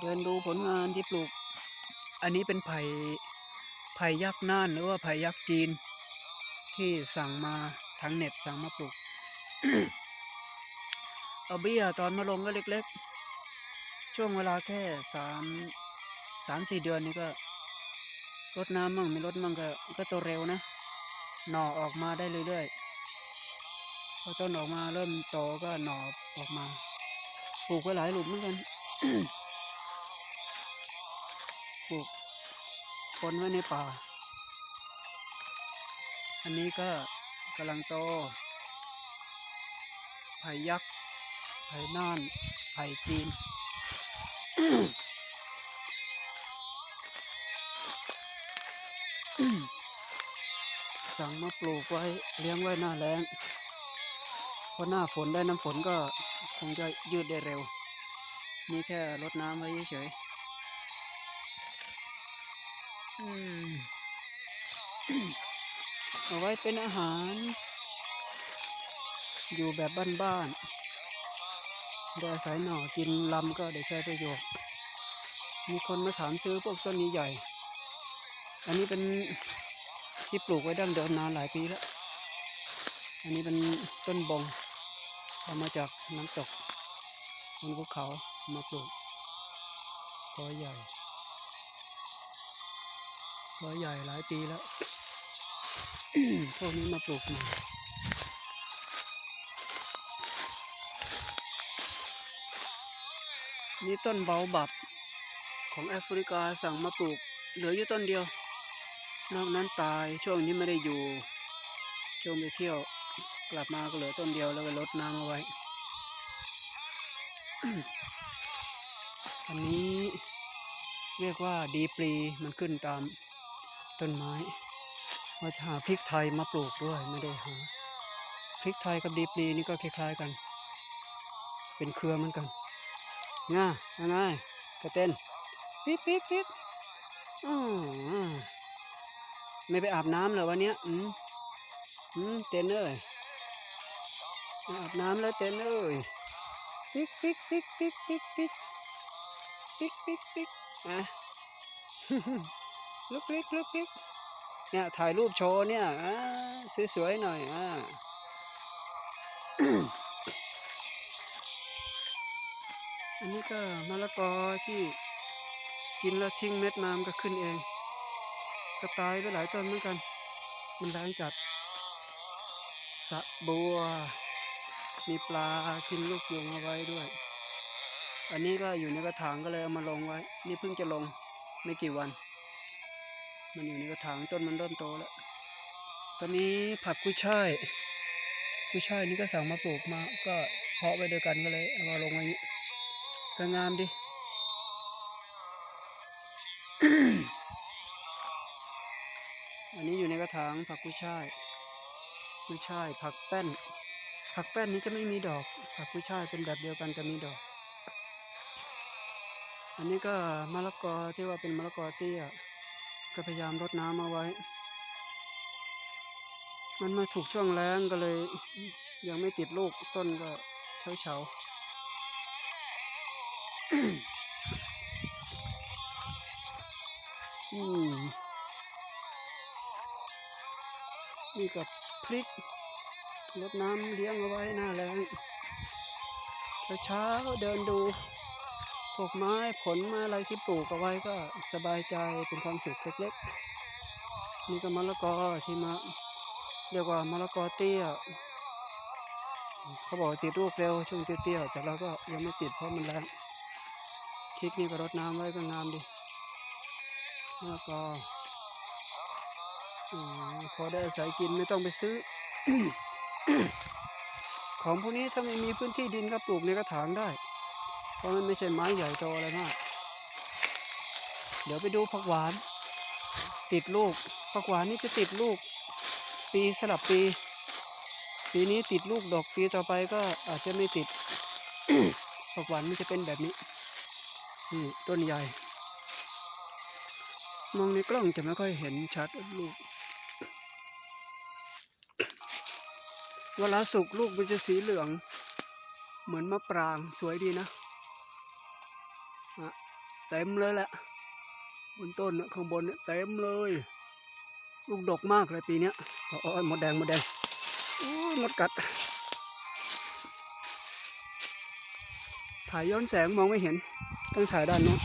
เดินดูผลงานที่ปลูก อันนี้เป็นไผ่ไผ่ยักษ์น่านหรือว่าไผ่ยักษ์จีน ที่สั่งมาทางเน็ตสั่งมาปลูก เอาเบี้ยตอนมาลงก็เล็กๆ ช่วงเวลาแค่สามสามสี่เดือนนี่ก็รดน้ำมั่งไม่รดมั่งก็ก็โตเร็วนะ หน่อออกมาได้เรื่อยๆพอต้นออกมาเริ่มโตก็หน่อออกมา ปลูกไว้หลายหลุมเหมือนกัน ปลูกปนไว้ในป่า อันนี้ก็กำลังโต ไผ่ยักษ์ ไผ่น่าน ไผ่จีน สั่งมาปลูกไว้เลี้ยงไว้หน้าแล้งเพราะหน้าฝนได้น้ำฝนก็คงจะยืดได้เร็ว นี่แค่รดน้ำไว้เฉยอืมเอาไว้เป็นอาหาร อยู่แบบบ้านๆได้อายหน่อกินลำก็ได้ใช้ประโยชน์ มีคนมาถามซื้อพวกต้นนี้ใหญ่ อันนี้เป็นที่ปลูกไว้ดั้งเดิมนานหลายปีแล้ว อันนี้เป็นต้นบงเอามาจากน้ำตกบนภูเขา มาปลูกกอใหญ่กอใหญ่หลายปีแล้ว พวกนี้มาปลูกใหม่นี่ต้นเบาบับของแอฟริกาสั่งมาปลูก เหลืออยู่ต้นเดียว นอกนั้นตายช่วงนี้ไม่ได้อยู่ช่วงไปเที่ยวกลับมาก็เหลือต้นเดียวแล้วก็ลดน้ำเอาไว้ อันนี้เรียกว่าดีปรีมันขึ้นตามต้นไม้ว่าจะหาพริกไทยมาปลูกด้วยไม่ได้หาพริกไทยกับดีปรีนี่ก็คล้ายๆกัน เป็นเครือเหมือนกันง่ายังไงกระเต้นปิ๊บปิ๊บปิ๊บอ๋อไม่ไปอาบน้ำเหรอวันนี้อืมอืมเต้นเอ้ยอาบน้ำแล้วเต้นเอ้ยปิ๊กปิ๊กปิ๊กปิ๊กปิ๊กปิ๊กิกปิกปิกอะลุกลิกลุกลิกเนี่ยถ่ายรูปโชว์เนี่ยสวยๆหน่อยอ่าอันนี้ก็มะละกอที่กินแล้วทิ้งเม็ดมามันก็ขึ้นเอง ก็ตายไปหลายต้นเหมือนกัน มันแรงจัดสะบัว มีปลากินลูกยุงเอาไว้ด้วย อันนี้ก็อยู่ในกระถางก็เลยเอามาลงไว้ นี่เพิ่งจะลงไม่กี่วัน มันอยู่ในกระถางต้นมันเริ่มโตแล้ว ตอนนี้ผักกุ้ยช่ายกุ้ยช่ายนี่ก็สั่งมาปลูกมา ก็เพาะไว้ด้วยกันก็เลยเอามาลงไว้อย่างนี้ก็งามดิ อันนี้อยู่ในกระถางผักกุ้ยช่ายกุ้ยช่ายผักแป้น ผักแป้นนี้จะไม่มีดอก ผักกุ้ยช่ายเป็นแบบเดียวกันแต่มีดอก อันนี้ก็มะละกอที่ว่าเป็นมะละกอเตี้ยก็พยายามรดน้ำเอาไว้ มันมาถูกช่วงแล้งก็เลย ยังไม่ติดลูกต้นก็เฉาเฉาอืมนี่กับพริกรดน้ำเลี้ยงเอาไว้หน้าแรงเช้าเดินดู วกไม้ผลไม้อะไรที่ปลูกเอาไว้ก็สบายใจเป็นความสุขเล็กๆ นี่ก็มะละกอที่มาเรียกว่ามะละกอเตี้ย เขาบอกติดลูกเร็วช่วงเตี้ยๆแต่เราก็ยังไม่ติดเพราะมันแรงพริกนี่ก็รดน้ำไว้ก็งามดีมะละกออพอได้อาศัยกินไม่ต้องไปซื้อ ของพวกนี้ถ้าไม่มีพื้นที่ดินก็ปลูกในกระถางได้ เพราะมันไม่ใช่ไม้ใหญ่โตอะไรมาก เดี๋ยวไปดูผักหวาน ติดลูกผักหวานนี่จะติดลูก ปีสลับปี ปีนี้ติดลูกดอกปีต่อไปก็อาจจะไม่ติดผักหวานมันจะเป็นแบบนี้นี่ต้นใหญ่ มองในกล้องจะไม่ค่อยเห็นชัดลูกเวลาสุกลูกมันจะสีเหลือง เหมือนมะปรางสวยดีนะอะ เต็มเลยแหละบนต้นข้างบนเนี่ยเต็มเลย ลูกดกมากเลยปีเนี้ยโอ้ยหมดแดงหมดแดงอู้หมดกัด ถ่ายย้อนแสงมองไม่เห็น ต้องถ่ายด้านโน้น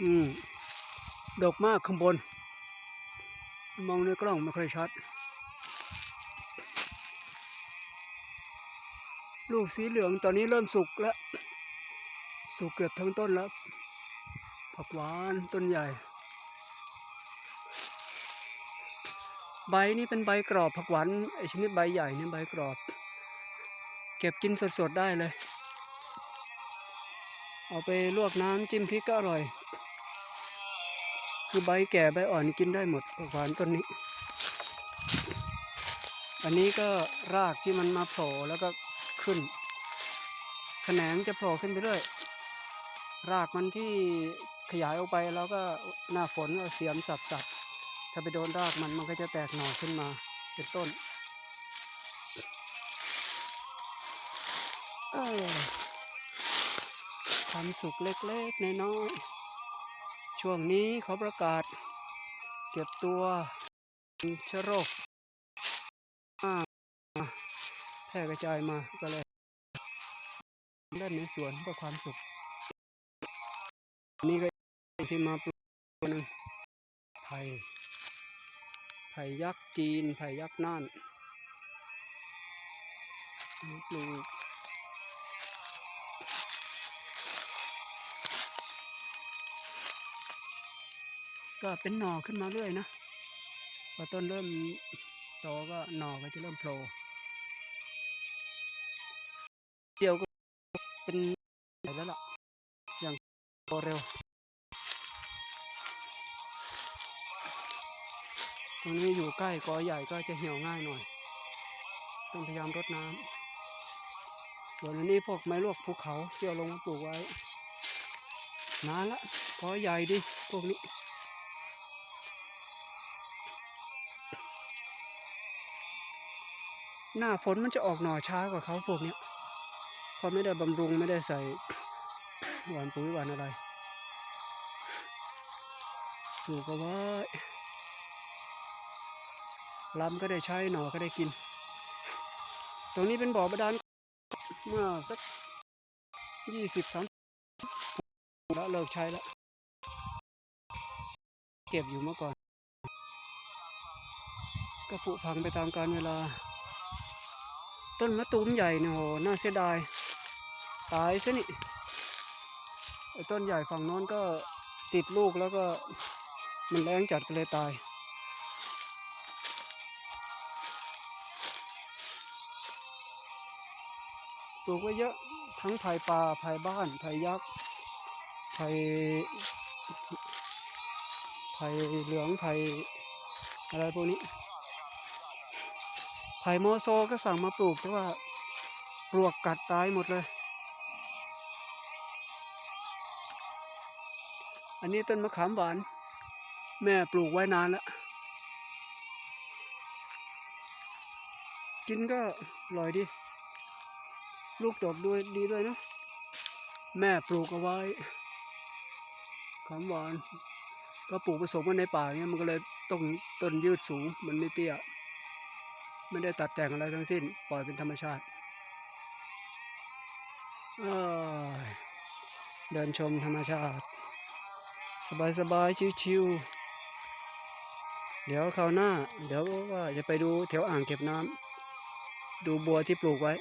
อืมดกมากข้างบน มองในกล้องไม่ค่อยชัด ลูกสีเหลืองตอนนี้เริ่มสุกแล้ว สุกเกือบทั้งต้นแล้ว ผักหวานต้นใหญ่ ใบนี่เป็นใบกรอบผักหวานไอชนิดใบใหญ่นี่ใบกรอบ เก็บกินสดๆได้เลย เอาไปลวกน้ำจิ้มพริกก็อร่อย คือใบแก่ใบอ่อนกินได้หมดผักหวานต้นนี้ อันนี้ก็รากที่มันมาโผล่แล้วก็ ขึ้นแขนงจะโผล่ขึ้นไปเรื่อย รากมันที่ขยายออกไปแล้วก็หน้าฝนเสียมสับสับถ้าไปโดนรากมันมันก็จะแตกหน่อขึ้นมาเป็นต้นเออความสุขเล็กๆน้อยๆช่วงนี้เขาประกาศ เก็บตัวเชื้อโรคอ่า แพร่กระจายมาก็เลยเล่นในสวนเพื่อความสุข นี่ก็ที่มาปลูกตัวหนึ่งไผ่ไผ่ยักษ์จีนไผ่ยักษ์น่านปลูกก็เป็นหน่อขึ้นมาเรื่อยนะพอต้นเริ่มโตก็หน่อก็จะเริ่มโผล่ เดียวก็เป็นแล้วล่ะอย่างเร็ว ตรงนี้อยู่ใกล้กอใหญ่ก็จะเหี่ยวง่ายหน่อย ต้องพยายามรดน้ำส่วนอันนี้พวกไม้ลวกภูเขาที่เอาลงมาปลูกไว้นานละกอใหญ่ดิพวกนี้หน้าฝนมันจะออกหน่อช้ากว่าเขาพวกเนี้ย เพราไม่ได้บำรุงไม่ได้ใส่หวานปุ๋ยหวานอะไรปลูกเอาไว้ลำก็ได้ใช้หน่อก็ได้กิน ตรงนี้เป็นบ่อบาดาลเมื่อสักยี่สิบสามแล้วเลิกใช้แล้ว เก็บอยู่เมื่อก่อน ก็ผุพังไปตามกาลเวลา ต้นมะตูมใหญ่เนี่ยโหน่าเสียดาย ตายซะนี่ไอ้ต้นใหญ่ฝั่งโน้นก็ติดลูกแล้วก็มันแรงจัดก็เลยตาย ปลูกไว้เยอะทั้งไผ่ป่าไผ่บ้านไผ่ยักษ์ไผ่ไผ่เหลืองไผ่อะไรพวกนี้ ไผ่โมโซก็สั่งมาปลูกแต่ว่าปลวกกัดตายหมดเลย อันนี้ต้นมะขามหวาน แม่ปลูกไว้นานแล้ว กินก็อร่อยดี ลูกดอกด้วยดีด้วยนะแม่ปลูกเอาไว้ขามหวาน ก็ปลูกผสมกันในป่าเงี้ยมันก็เลยต้องต้นยืดสูงมันไม่เตี้ยไม่ได้ตัดแต่งอะไรทั้งสิ้น ปล่อยเป็นธรรมชาติเเดินชมธรรมชาติ สบายๆชิวๆเดี๋ยวคราวหน้า เดี๋ยวว่าจะไปดูแถวอ่างเก็บน้ำดูบัวที่ปลูกไว้